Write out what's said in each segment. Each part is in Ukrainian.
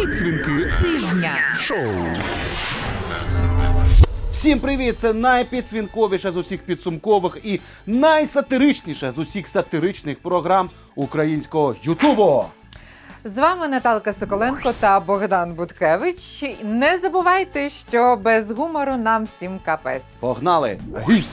Підсвінки тижня. шоу. Всім привіт! Це найпідсвінковіша з усіх підсумкових і найсатиричніша з усіх сатиричних програм українського Ютубу. З вами Наталка Соколенко та Богдан Буткевич. Не забувайте, що без гумору нам всім капець. Погнали! Гі!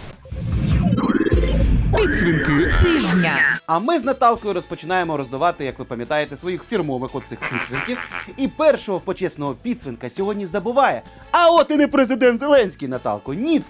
Підсвінки Тижня. А ми з Наталкою розпочинаємо роздавати, як ви пам'ятаєте, своїх фірмових оцих підсвінків. І першого почесного підсвінка сьогодні здобуває. А от і не президент Зеленський, Наталко. Ніт!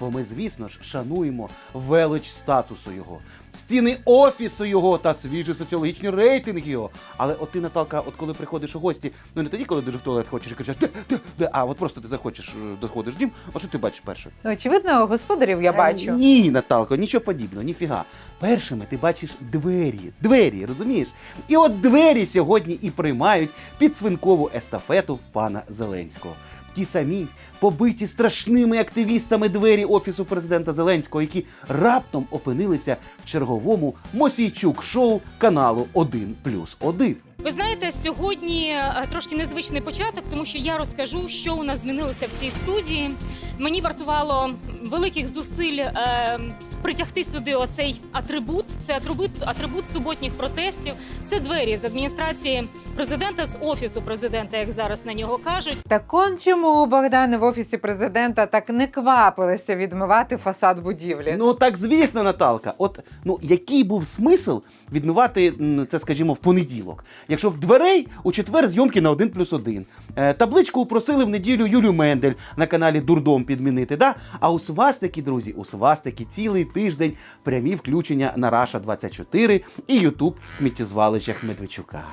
Бо ми, звісно ж, шануємо велич статусу його, стіни офісу його та свіжі соціологічні рейтинги його. Але от ти, Наталка, от коли приходиш у гості, ну не тоді, коли дуже в туалет хочеш і кричиш, де, де, де, а от просто ти захочеш, е, доходиш в дім, от що ти бачиш перше? Ну, очевидно, господарів я Е, бачу. Ні, Наталко, нічого подібного, ніфіга. Першими ти бачиш двері. Двері, розумієш? І от двері сьогодні і приймають підсвинкову естафету пана Зеленського. Ті самі побиті страшними активістами двері офісу президента Зеленського, які раптом опинилися в черговому Мосійчук шоу каналу 1 плюс 1. Ви знаєте, сьогодні е, трошки незвичний початок, тому що я розкажу, що у нас змінилося в цій студії. Мені вартувало великих зусиль е, притягти сюди оцей атрибут. Це атрибут, атрибут суботніх протестів. Це двері з адміністрації президента, з офісу президента, як зараз на нього кажуть. Так он чому Богдани в офісі президента так не квапилися відмивати фасад будівлі? Ну так звісно, Наталка. От ну який був смисл відмивати це, скажімо, в понеділок, якщо в дверей у четвер зйомки на 1 плюс 1. Е, табличку просили в неділю Юлю Мендель на каналі Дурдом підмінити. Да? А у свастики, друзі, у свастики цілий тиждень прямі включення на Раша 24 і Ютуб сміттєзвалищах Медведчука.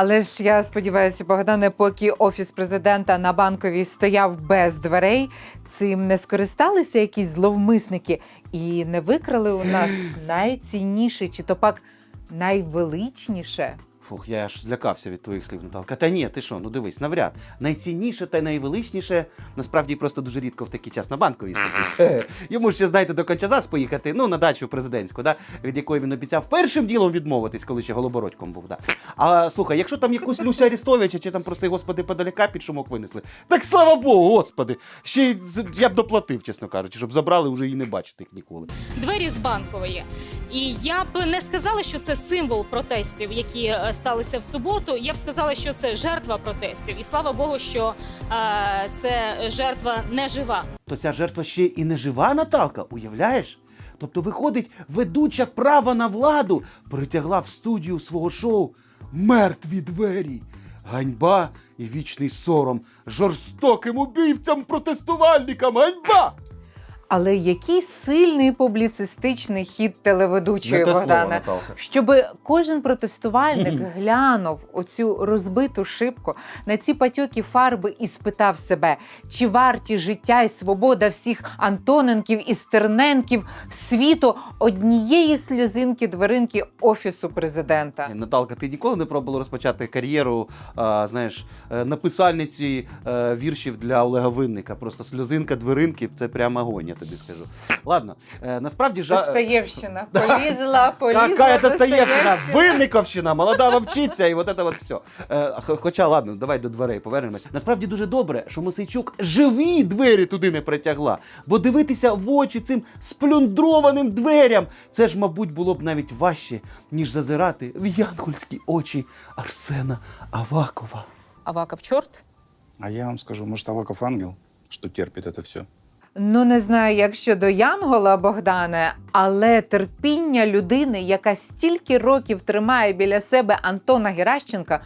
Але ж я сподіваюся, Богдане, поки офіс президента на банковій стояв без дверей, цим не скористалися якісь зловмисники і не викрали у нас найцінніше, чи то пак найвеличніше. Фух, я аж злякався від твоїх слів, Наталка. Та ні, ти що, ну дивись, навряд. Найцінніше та найвеличніше насправді просто дуже рідко в такий час на банковій сидить. Йому ж ще, знаєте, до Кончазас поїхати, ну, на дачу президентську, да? від якої він обіцяв першим ділом відмовитись, коли ще голобородьком був. Да? А слухай, якщо там якусь Люся Арістовича чи там, прости господи, подаляка під шумок винесли, так слава Богу, господи. Ще й я б доплатив, чесно кажучи, щоб забрали вже і не бачити їх ніколи. Двері з банкової. І я б не сказала, що це символ протестів, які е, сталися в суботу. Я б сказала, що це жертва протестів. І слава Богу, що е, це жертва не жива. То ця жертва ще і не жива, Наталка, уявляєш? Тобто, виходить, ведуча права на владу притягла в студію свого шоу мертві двері. Ганьба і вічний сором жорстоким убивцям протестувальникам. Ганьба! Але який сильний публіцистичний хід телеведучої Не те слово, Богдане. Наталка. Щоб кожен протестувальник глянув оцю розбиту шибку на ці патьоки фарби і спитав себе, чи варті життя і свобода всіх Антоненків і Стерненків в світу однієї сльозинки дверинки офісу президента. Наталка, ти ніколи не пробувала розпочати кар'єру, а, знаєш, е, написальниці е, віршів для Олега Винника. Просто сльозинка, дверинки це прямо огонь, я тобі скажу. Ладно, е, насправді жа... Достоєвщина. Полізла, полізла. Какая Достоєвщина, Достоєвщина. Винниковщина, молода вовчиця, і от це от все. Е, х- хоча, ладно, давай до дверей повернемось. Насправді дуже добре, що Мосейчук живі двері туди не притягла. Бо дивитися в очі цим сплюндрованим дверям, це ж, мабуть, було б навіть важче, ніж зазирати в янгольські очі Арсена Авакова. Аваков черт? А я вам скажу, может, Аваков ангел, что терпит это все. Ну, не знаю, як щодо Янгола Богдане, але терпіння людини, яка стільки років тримає біля себе Антона Геращенка,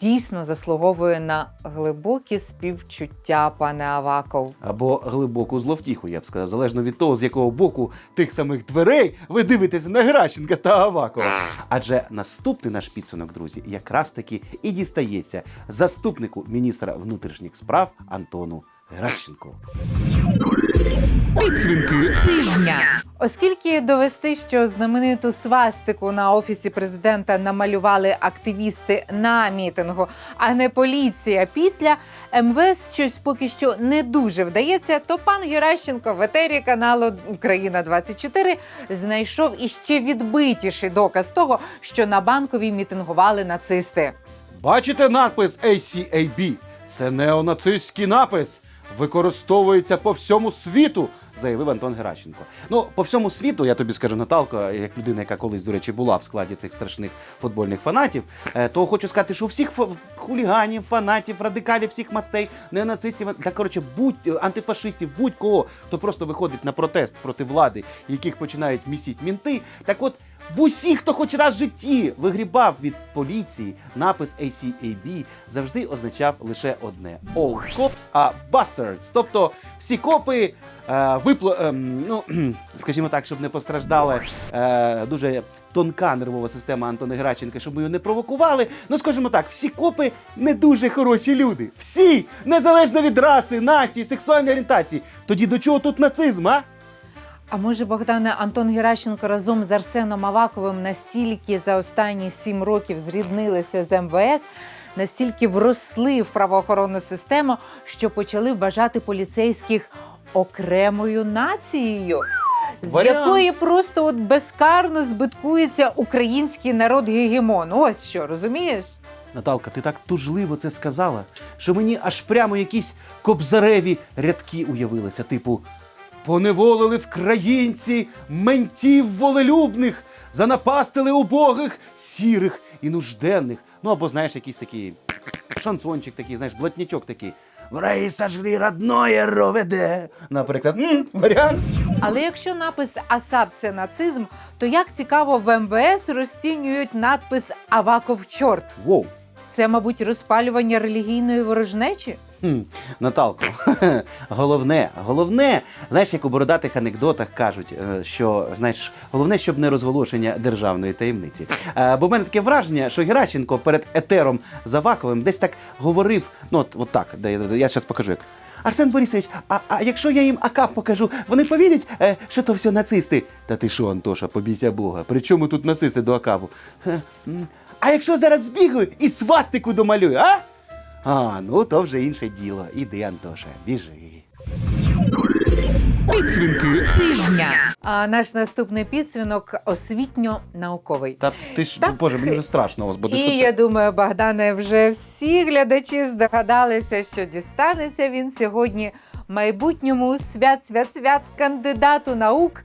дійсно заслуговує на глибокі співчуття, пане Аваков. Або глибоку зловтіху, я б сказав, залежно від того, з якого боку тих самих дверей ви дивитеся на Гращенка та Авакова. Адже наступний наш підсумок, друзі, якраз таки і дістається заступнику міністра внутрішніх справ Антону Гращенку. Підсвінки Тижня. Оскільки довести, що знамениту свастику на офісі президента намалювали активісти на мітингу, а не поліція після МВС щось поки що не дуже вдається, то пан Геращенко в етері каналу Україна 24 знайшов іще відбитіший доказ того, що на банковій мітингували нацисти. Бачите надпис ACAB? Це неонацистський напис. Використовується по всьому світу, заявив Антон Геращенко. Ну, по всьому світу, я тобі скажу, Наталко, як людина, яка колись, до речі, була в складі цих страшних футбольних фанатів, е, то хочу сказати, що всіх хуліганів, фанатів, радикалів, всіх мастей, неонацистів, та коротше, будь антифашистів, будь-кого, хто просто виходить на протест проти влади, яких починають місіть мінти. Так от. В усіх, хто хоч раз в житті вигрібав від поліції, напис ACAB завжди означав лише одне: All cops are bastards. Тобто всі копи е, випло, ем, ну, скажімо так, щоб не постраждала е, дуже тонка нервова система Антона Граченка, щоб ми його не провокували. Ну, скажімо так, всі копи не дуже хороші люди. Всі, незалежно від раси, нації, сексуальної орієнтації. Тоді до чого тут нацизм, а? А може, Богдане Антон Геращенко разом з Арсеном Аваковим настільки за останні сім років зріднилися з МВС, настільки вросли в правоохоронну систему, що почали вважати поліцейських окремою нацією. З Варіант. якої просто от безкарно збиткується український народ гегемон. Ось що, розумієш? Наталка, ти так тужливо це сказала, що мені аж прямо якісь кобзареві рядки уявилися, типу поневолили вкраїнці ментів волелюбних, занапастили убогих, сірих і нужденних. Ну або знаєш, якийсь такий шансончик такий, знаєш, блатнічок такий. В Враї сожгли родное роведе. Наприклад, м, варіант. Але якщо напис Асап це нацизм, то як цікаво в МВС розцінюють надпис Аваков чорт. Воу. Це, мабуть, розпалювання релігійної ворожнечі? Наталко, головне, головне, знаєш, як у бородатих анекдотах кажуть, е, що знаєш, головне, щоб не розголошення державної таємниці. Е, Бо в мене таке враження, що Геращенко перед етером Заваковим десь так говорив. Ну, от, от так, я, зараз покажу як. Арсен Борисович, а, а якщо я їм АКАП покажу, вони повірять, е, що то все нацисти? Та ти що, Антоша, побійся Бога. При чому тут нацисти до АКАПу? Е, А якщо зараз збігаю і свастику домалюю, а? А, ну то вже інше діло. Іди, Антоша, біжи. Підсвінки Тижня. А наш наступний підсвінок освітньо-науковий. Та ти ж, Так. боже, мені вже страшно бо ти І що це? я думаю, Богдане, вже всі глядачі здогадалися, що дістанеться він сьогодні майбутньому свят-свят-свят кандидату наук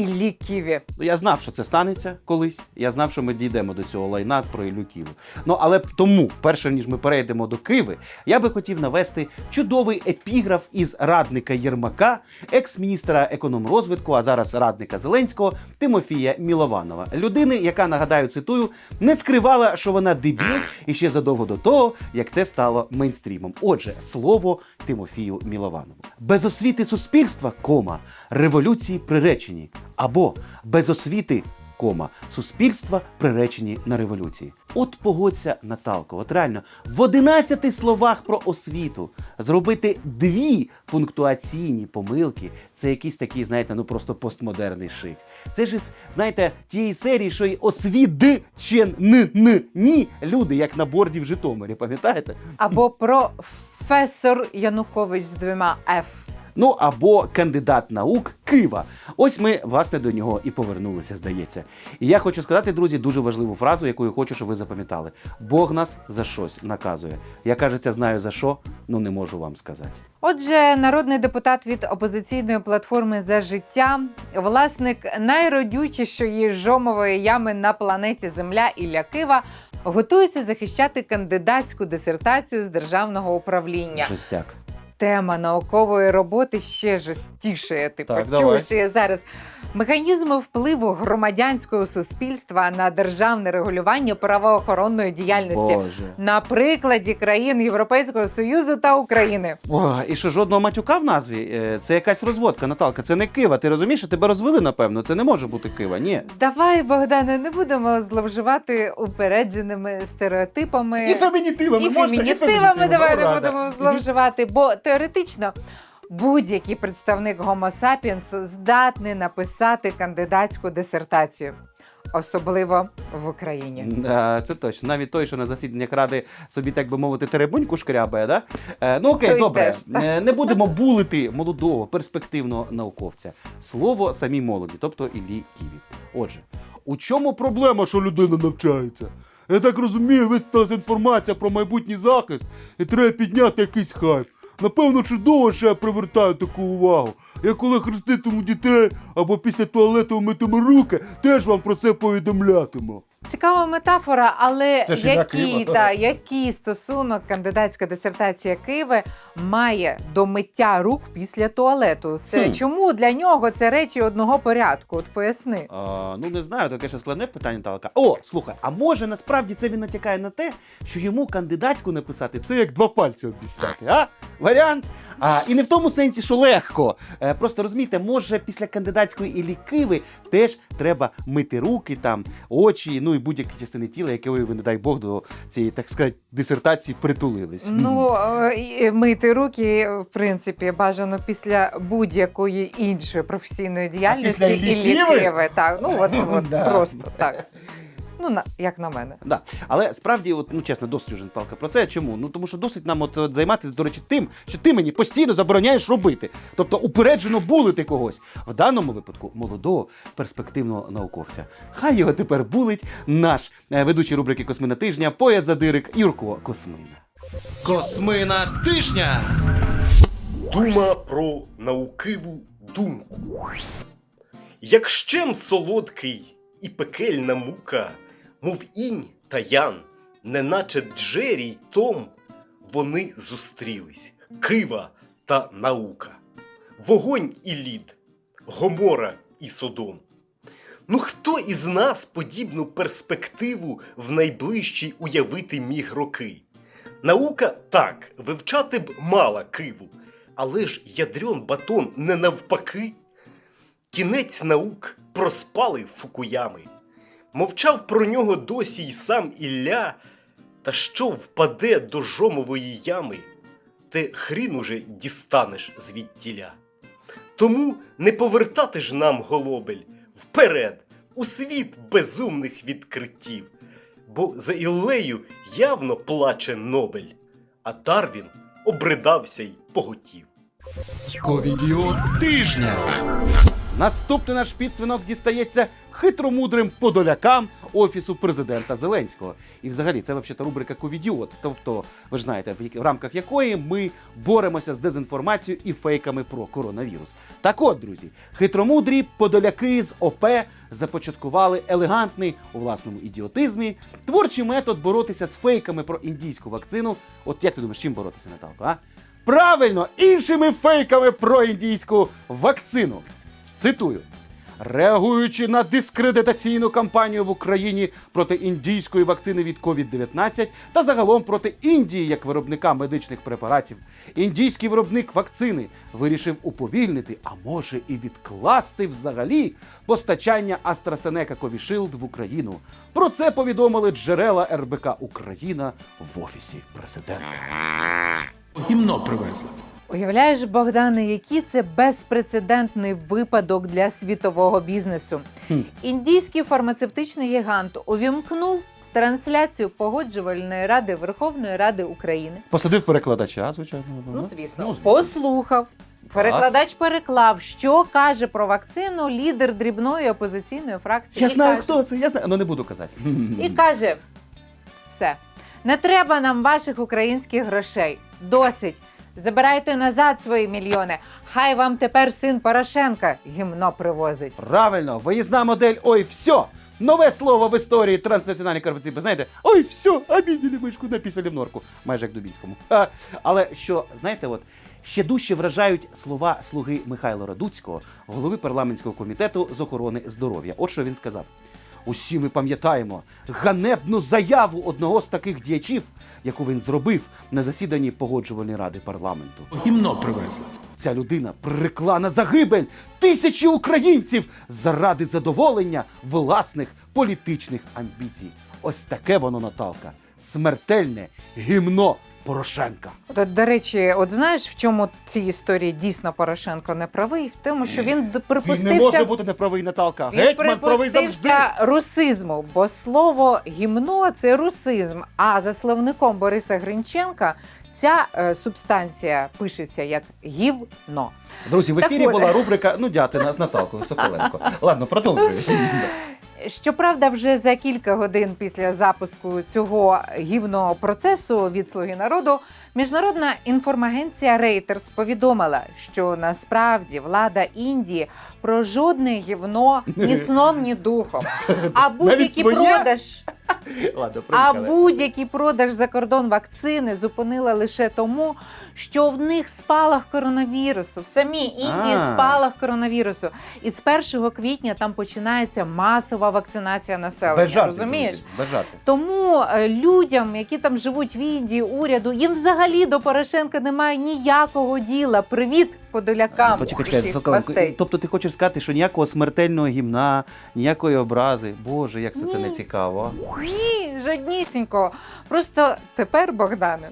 Іллі Ківі. Ну, я знав, що це станеться колись. Я знав, що ми дійдемо до цього лайна про Іллю Ківу. Ну але тому, перше ніж ми перейдемо до Киви, я би хотів навести чудовий епіграф із радника Єрмака, екс-міністра економрозвитку, а зараз радника Зеленського Тимофія Мілованова. Людини, яка нагадаю, цитую, не скривала, що вона дебіл і ще задовго до того, як це стало мейнстрімом. Отже, слово Тимофію Мілованову. Без освіти суспільства, кома, революції приречені. Або без освіти, кома, суспільства приречені на революції. От погодься, Наталко, от реально, в 11 словах про освіту зробити дві пунктуаційні помилки це якийсь такий, знаєте, ну просто постмодерний шик. Це ж, знаєте, тієї серії, що й освідчен н ні люди, як на борді в Житомирі, пам'ятаєте? Або професор Янукович з двома Ф. Ну або кандидат наук Кива. Ось ми власне до нього і повернулися, здається. І я хочу сказати, друзі, дуже важливу фразу, яку я хочу, щоб ви запам'ятали. Бог нас за щось наказує. Я кажеться, знаю за що, ну не можу вам сказати. Отже, народний депутат від опозиційної платформи за життя, власник найродючішої жомової ями на планеті Земля Ілля Кива, готується захищати кандидатську дисертацію з державного управління. Жестяк. Тема наукової роботи ще жорстішає. Ти Так, зараз. Механізми впливу громадянського суспільства на державне регулювання правоохоронної діяльності Боже. на прикладі країн Європейського Союзу та України. О, і що жодного матюка в назві? Е, Це якась розводка, Наталка. Це не Кива. Ти розумієш, що тебе розвели, напевно. Це не може бути Кива. Ні. Давай, Богдане, не будемо зловживати упередженими стереотипами І фемінітивами і можна, фемінітивами. Давай не будемо зловживати, бо теоретично. Будь-який представник Homo sapiens здатний написати кандидатську дисертацію, особливо в Україні. Да, це точно. Навіть той, що на засіданнях ради собі, так би мовити, теребуньку шкрябає, да? Е, ну окей, Той добре. теж. Е, не будемо булити молодого, перспективного науковця. Слово самій молоді, тобто Іллі Ківі. Отже, у чому проблема, що людина навчається? Я так розумію, висвітлилася інформація про майбутній захист і треба підняти якийсь хайп. Напевно, чудово, що я привертаю таку увагу. Я коли хреститиму дітей або після туалету митиму руки, теж вам про це повідомлятиму. Цікава метафора, але Це ж і який, Києва. та, який стосунок кандидатська дисертація Києва має до миття рук після туалету? Це Хм. чому для нього це речі одного порядку? От поясни. А, ну не знаю, таке ще складне питання Наталка. О, слухай, а може насправді це він натякає на те, що йому кандидатську написати це як два пальці обіцяти, а? Варіант? А, і не в тому сенсі, що легко. Е, просто розумієте, може після кандидатської і лікиви теж треба мити руки, там, очі, ну і будь-які частини тіла, які ви, не дай Бог, до цієї, так сказати, дисертації притулились. Ну, мити руки, в принципі, бажано після будь-якої іншої професійної діяльності і лікиви? Так, ну от, от просто так. Ну, на, як на мене. Да. Але справді, от, ну чесно, досить вже Наталка про це. Чому? Ну тому що досить нам от, от займатися, до речі, тим, що ти мені постійно забороняєш робити. Тобто упереджено булити когось. В даному випадку молодого перспективного науковця. Хай його тепер булить наш е, ведучий рубрики Космина тижня, поет задирик Юрко Космина. Космина тижня! Дума про наукиву думку. Як щем солодкий і пекельна мука, мов інь та ян, неначе Джері й Том, вони зустрілись Кива та наука, вогонь і лід, Гомора і Содом. Ну хто із нас подібну перспективу в найближчій уявити міг роки? Наука так, вивчати б мала киву, але ж ядрен батон не навпаки. Кінець наук проспали фукуями. Мовчав про нього досі й сам Ілля, та що впаде до жомової ями, те хрін уже дістанеш звідтіля. Тому не повертати ж нам голобель вперед, у світ безумних відкриттів, бо за Іллею явно плаче Нобель, а Дарвін обридався й поготів. Ковідіо тижня. Наступний наш підсвинок дістається хитромудрим подолякам офісу президента Зеленського. І взагалі це взагалі рубрика Ковідіот. Тобто, ви ж знаєте, в, рамках якої ми боремося з дезінформацією і фейками про коронавірус. Так от, друзі, хитромудрі подоляки з ОП започаткували елегантний у власному ідіотизмі творчий метод боротися з фейками про індійську вакцину. От як ти думаєш, чим боротися, Наталко? А? Правильно, іншими фейками про індійську вакцину. Цитую. Реагуючи на дискредитаційну кампанію в Україні проти індійської вакцини від COVID-19 та загалом проти Індії як виробника медичних препаратів, індійський виробник вакцини вирішив уповільнити, а може і відкласти взагалі постачання AstraZeneca Covishield в Україну. Про це повідомили джерела РБК Україна в офісі президента. Гімно привезли. Уявляєш, Богдане, який це безпрецедентний випадок для світового бізнесу. Хм. Індійський фармацевтичний гігант увімкнув трансляцію погоджувальної ради Верховної Ради України. Посадив перекладача, звичайно. Ну, звісно, Ну, послухав. Перекладач переклав, що каже про вакцину лідер дрібної опозиційної фракції. Я І знаю, каже- хто це, я знаю, але не буду казати. І каже: все, не треба нам ваших українських грошей. Досить. Забирайте назад свої мільйони. Хай вам тепер син Порошенка гімно привозить. Правильно, виїзна модель Ой, все! Нове слово в історії транснаціональної корпорації. Ви знаєте, ой, все, обіділи мишку, написали в норку. Майже як Дубінському. А, але що, знаєте, от ще дужче вражають слова слуги Михайла Радуцького, голови парламентського комітету з охорони здоров'я. От що він сказав. Усі ми пам'ятаємо ганебну заяву одного з таких діячів, яку він зробив на засіданні погоджувальної ради парламенту. Гімно привезли. Ця людина прирекла на загибель тисячі українців заради задоволення власних політичних амбіцій. Ось таке воно, Наталка, смертельне гімно Порошенка. От, от, до речі, от знаєш, в чому цій історії дійсно Порошенко не правий? В тому, що він Він припустився. не може бути неправий, Наталка. Він Гетьман правий завжди. припустився русизму, бо слово гімно це русизм. А за словником Бориса Гринченка ця е, субстанція пишеться як гівно. Друзі, в Так ефірі от. була рубрика Ну дятина з Наталкою Соколенко. Ладно, продовжуй. Щоправда, вже за кілька годин після запуску цього гівного процесу від слуги народу міжнародна інформагенція Reuters повідомила, що насправді влада Індії про жодне гівно ні сном, ні духом. А будь-який продаж Ладно, а будь-який продаж за кордон вакцини зупинила лише тому, що в них спалах коронавірусу. В самій Індії А. спалах коронавірусу. І з 1 квітня там починається масова вакцинація населення. Без жартів, розумієш? друзі, без жартів. Тому е, людям, які там живуть в Індії, уряду, їм взагалі до Порошенка немає ніякого діла. Привіт подолякам. Почекай, чекай, усіх Соколенко. Тобто ти хочеш сказати, що ніякого смертельного гімна, ніякої образи. Боже, як все це не цікаво. Ні, жоднісінько. Просто тепер, Богдане,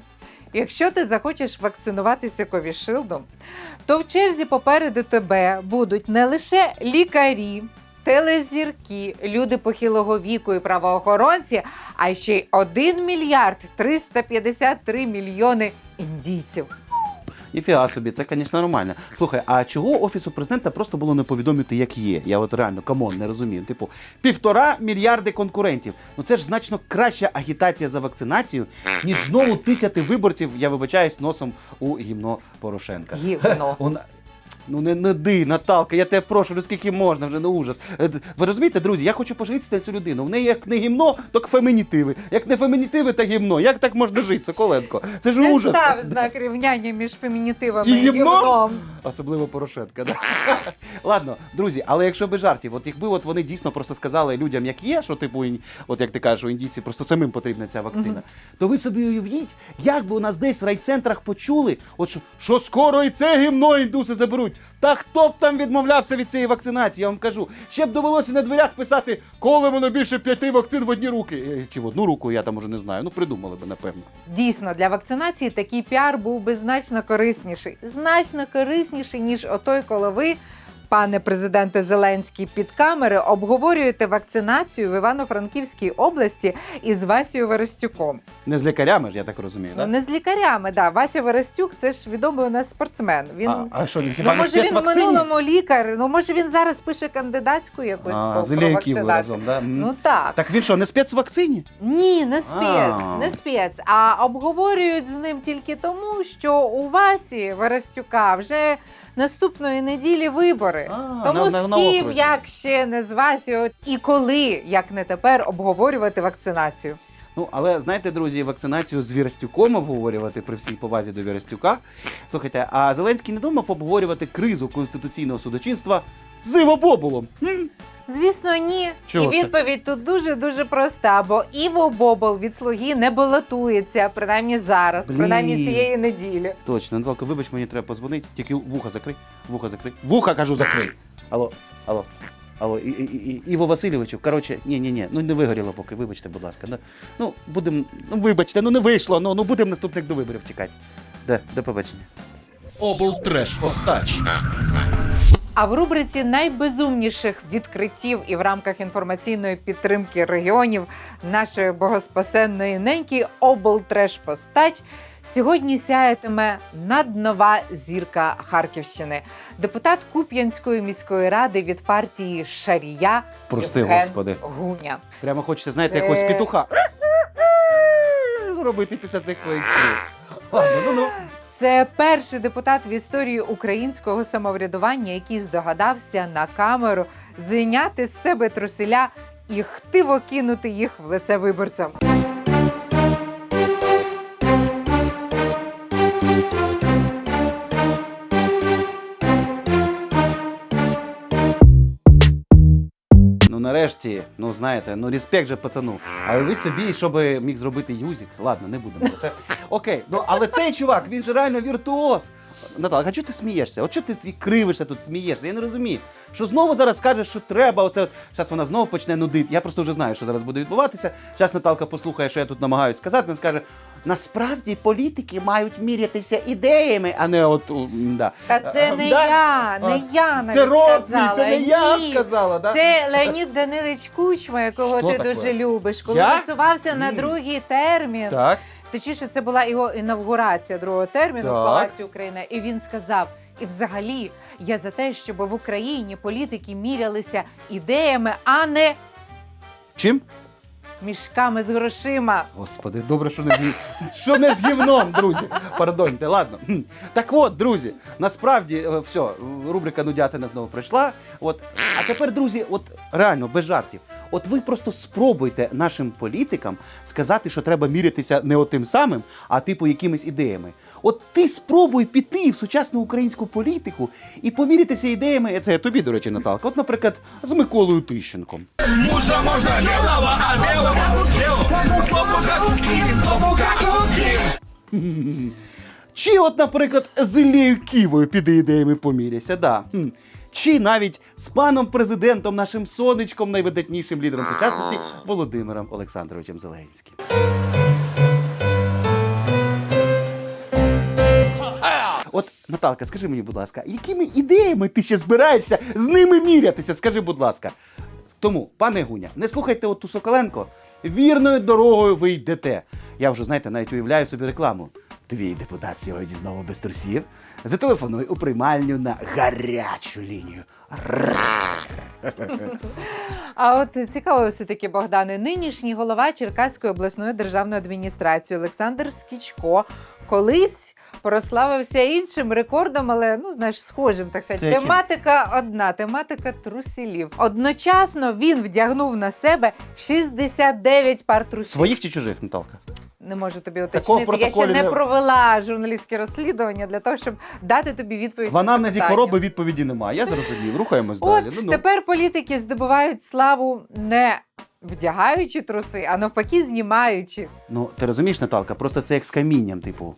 якщо ти захочеш вакцинуватися ковішилдом, то в черзі попереду тебе будуть не лише лікарі. Телезірки, люди похилого віку і правоохоронці, а ще й 1 мільярд 353 мільйони індійців. Ніфіга собі, це, звісно, нормально. Слухай, а чого офісу президента просто було не повідомити, як є? Я от реально камон, не розумію. Типу, півтора мільярди конкурентів. Ну це ж значно краща агітація за вакцинацію, ніж знову тисяти виборців, я вибачаюсь, носом у гімно Порошенка. Гівно. Ну не неди, Наталка, я тебе прошу, ну скільки можна, вже не ужас. Е, Ви розумієте, друзі, я хочу пожитися на цю людину. В неї як не гімно, так фемінітиви. Як не фемінітиви, так гімно. Як так можна жити, Соколенко? Це ж Не ужас. став знак рівняння між фемінітивами І і гівном? гівном. Особливо Порошенка. Да? Ладно, друзі, але якщо без жартів, от якби от вони дійсно просто сказали людям, як є, що типу, ін- от як ти кажеш, у індійці просто самим потрібна ця вакцина, то ви собі уявіть, як би у нас десь в райцентрах почули, от що, що скоро і це гімно індуси заберуть. Та хто б там відмовлявся від цієї вакцинації, я вам кажу. Ще б довелося на дверях писати, коли воно більше п'яти вакцин в одні руки. Е, Чи в одну руку, я там уже не знаю. Ну придумали би, напевно. Дійсно, для вакцинації такий піар був би значно корисніший. Значно корисніший, ніж отой, коли ви, пане президенте Зеленський, під камери обговорюєте вакцинацію в Івано-Франківській області із Васією Верестюком. Не з лікарями ж, я так розумію, Ну так? не з лікарями, да. Вася Верестюк це ж відомий у нас спортсмен. Він А, а що він хіба ну, не може він в спецвакцині? минулому лікар. Ну може він зараз пише кандидатську якусь А, по- з про Ілією вакцинацію. разом, да? М. Ну так. Так він що, не спецвакцині? Ні, не спец, А. не спец. А обговорюють з ним тільки тому, що у Васі Верестюка вже наступної неділі вибори. А, тому на- з на- на ким, окрузі. як ще не з вас і коли, як не тепер, обговорювати вакцинацію. Ну, але знаєте, друзі, вакцинацію з Вірастюком обговорювати при всій повазі до Вірастюка. Слухайте, а Зеленський не думав обговорювати кризу конституційного судочинства з Іво Бобулом. Звісно, ні. Чого і це? відповідь тут дуже дуже проста. Бо Іво Бобол від слуги не балотується, принаймні зараз, Блін. принаймні цієї неділі. Точно, Наталко, вибач, мені треба позвонити. Тільки вуха закрий. Вуха закрий. Вуха кажу, закрий. Алло, алло. Алло, і, і, і, Іво Васильовичу, коротше, ні, ні, ні, ну не вигоріло поки, вибачте, будь ласка. Ну, будемо, ну вибачте, ну не вийшло, ну, ну будемо наступних до виборів чекати. Да, до побачення. Облтреш постач. А в рубриці найбезумніших відкриттів і в рамках інформаційної підтримки регіонів нашої богоспасенної неньки облтрешпостач сьогодні сяятиме наднова зірка Харківщини, депутат Куп'янської міської ради від партії Шарія Прости, Євген господи. Гуня. Прямо хочеться, знаєте, Це- якогось петуха. Зробити після цих твоїх слів. Ладно, ну ну. Це перший депутат в історії українського самоврядування, який здогадався на камеру зайняти з себе труселя і хтиво кинути їх в лице виборцям. Ну нарешті, ну знаєте, ну респект же пацану. Але ви собі, щоб міг зробити юзік. Ладно, не будемо про це. Окей, ну але цей чувак, він же реально віртуоз. Наталка, а чого ти смієшся? От чого ти кривишся тут, смієшся? Я не розумію. Що знову зараз скажеш, що треба. Оце зараз вона знову почне нудити. Я просто вже знаю, що зараз буде відбуватися. Зараз Наталка послухає, що я тут намагаюся сказати. Вона скаже: насправді політики мають мірятися ідеями, а не от. Да. Та це не Да? я, не я навіть Це рот сказала. це не я Ні. сказала, да? Це Леонід Данилович Кучма, якого Що ти таке? дуже любиш, коли Я? висувався на другий термін. Так. Точніше, це була його інавгурація другого терміну в Так. Палаці України. І він сказав: і взагалі, я за те, щоб в Україні політики мірялися ідеями, а не Чим? Мішками з грошима. Господи, добре, що не з, що не з гівном, друзі. Пардоньте, ладно. Так от, друзі, насправді, е, все, рубрика Нудятина знову прийшла. От, а тепер, друзі, от реально, без жартів. От ви просто спробуйте нашим політикам сказати, що треба мірятися не отим самим, а типу якимись ідеями. От ти спробуй піти в сучасну українську політику і помірятися ідеями. Це я тобі, до речі, Наталка. От, наприклад, з Миколою Тищенком. Чи от, наприклад, з Іллею Ківою піде ідеями поміряйся, да. Чи навіть з паном президентом, нашим сонечком, найвидатнішим лідером сучасності Володимиром Олександровичем Зеленським. От, Наталка, скажи мені, будь ласка, якими ідеями ти ще збираєшся з ними мірятися? Скажи, будь ласка. Тому, пане Гуня, не слухайте оту Соколенко. Вірною дорогою ви йдете. Я вже, знаєте, навіть уявляю собі рекламу. Твій депутат сьогодні знову без трусів. Зателефонуй у приймальню на гарячу лінію. А от цікаво все таки, Богдане, нинішній голова Черкаської обласної державної адміністрації Олександр Скічко колись прославився іншим рекордом, але ну знаєш, схожим так сказати. Тематика одна, тематика трусілів. Одночасно він вдягнув на себе 69 пар трусів. Своїх чи чужих, Наталка? Не можу тобі Такого уточнити. Я ще не- провела журналістське розслідування для того, щоб дати тобі відповідь. В на це анамнезі питання. хвороби відповіді немає. Я зрозумів. Рухаємось От далі. Ну, ну. тепер політики здобувають славу не вдягаючи труси, а навпаки, знімаючи. Ну, ти розумієш, Наталка, просто це як з камінням, типу,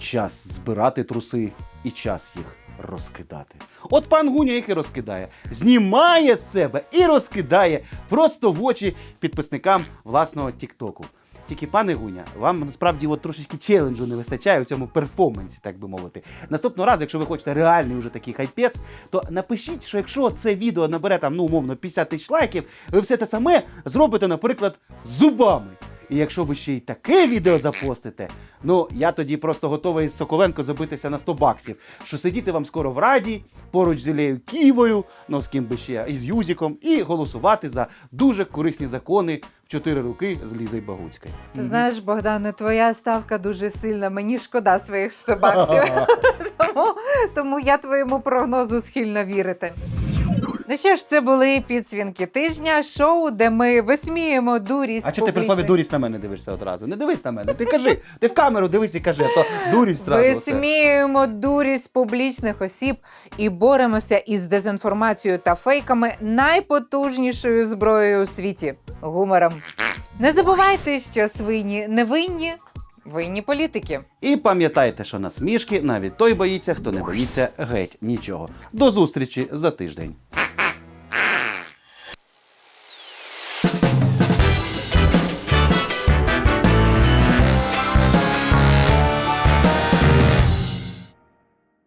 час збирати труси і час їх розкидати. От пан Гуня їх і розкидає. Знімає з себе і розкидає просто в очі підписникам власного Тіктоку. Тільки, пане Гуня, вам насправді от трошечки челенджу не вистачає у цьому перформансі, так би мовити. Наступного разу, якщо ви хочете реальний уже такий хайпець, то напишіть, що якщо це відео набере там, ну, умовно, 50 тисяч лайків, ви все те саме зробите, наприклад, зубами. І якщо ви ще й таке відео запостите, ну я тоді просто готовий з Соколенко забитися на 100 баксів. Що сидіти вам скоро в раді, поруч з Ілею Ківою, ну з ким би ще і з Юзіком, і голосувати за дуже корисні закони в чотири руки з Лізою Багуцькою. Ти знаєш, Богдане, твоя ставка дуже сильна. Мені шкода своїх 100 баксів. тому, тому я твоєму прогнозу схильна вірити. Ну що ж, це були підсвінки тижня, шоу, де ми висміємо дурість. А чи ти при слові публічних- дурість на мене дивишся одразу? Не дивись на мене. Ти кажи, ти в камеру дивись і кажи, а то дурість зразу. оце. Висміюємо дурість публічних осіб і боремося із дезінформацією та фейками найпотужнішою зброєю у світі гумором. Не забувайте, що свині невинні, винні політики. І пам'ятайте, що насмішки навіть той боїться, хто не боїться геть нічого. До зустрічі за тиждень.